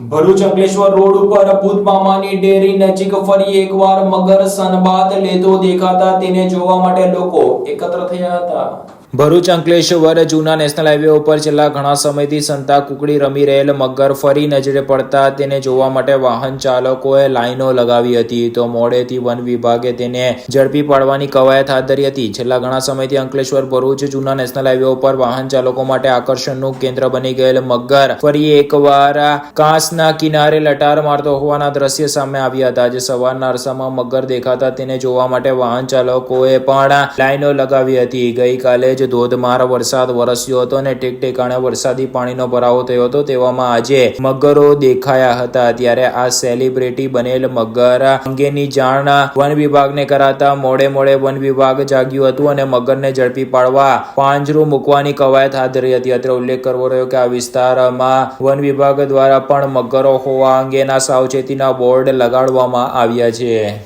Bharuch Ankleshwar road ઉપર ભૂત મામાની ડેરી નજીક ફરી એકવાર મગર સનબાદ લેતો દેખાતા તેને જોવા માટે લોકો એકત્ર થયા હતા. ભરૂચ અંકલેશ્વર જૂના નેશનલ હાઈવે ઉપર છેલ્લા ઘણા સમયથી સંતા કુકડી રમી રહેલ મગર ફરી નજરે પડતા તેને જોવા માટે વાહન ચાલકોએ લાઈનો લગાવી હતી. તો મોડેથી વન વિભાગે તેને ઝડપી પાડવાની કવાયત હાથ ધરી હતી. છેલ્લા ઘણા સમયથી અંકલેશ્વર ભરૂચ જૂના નેશનલ હાઈવે ઉપર વાહન ચાલકો માટે આકર્ષણનું કેન્દ્ર બની ગયેલ મગર ફરી એકવાર કાંસના કિનારે લટાર મારતો હોવાના દ્રશ્ય સામે આવ્યા હતા. આજે સવારના અરસામાં મગર દેખાતા તેને જોવા માટે વાહન ચાલકોએ પણ લાઈનો લગાવી હતી. ગઈકાલે જ ધોધમાર વરસાદ વરસ્યો હતો અને ટેક ટેકાણે વરસાદી પાણીનો ભરાવો થયો હતો, તેવામાં આજે મગરો દેખાયા હતા. ત્યારે આ સેલિબ્રિટી બનેલ મગર અંગેની જાણ વન વિભાગને કરાતા મોડે મોડે વન વિભાગ જાગ્યું હતું અને મગરને ઝડપી પાડવા પાંજરું મૂકવાની કવાયત હાથ ધરી હતી. અત્રે ઉલ્લેખ કરવો રહ્યો કે આ વિસ્તારમાં વન વિભાગ દ્વારા પણ મગરો હોવા અંગેના સાવચેતીના બોર્ડ લગાડવામાં આવ્યા છે.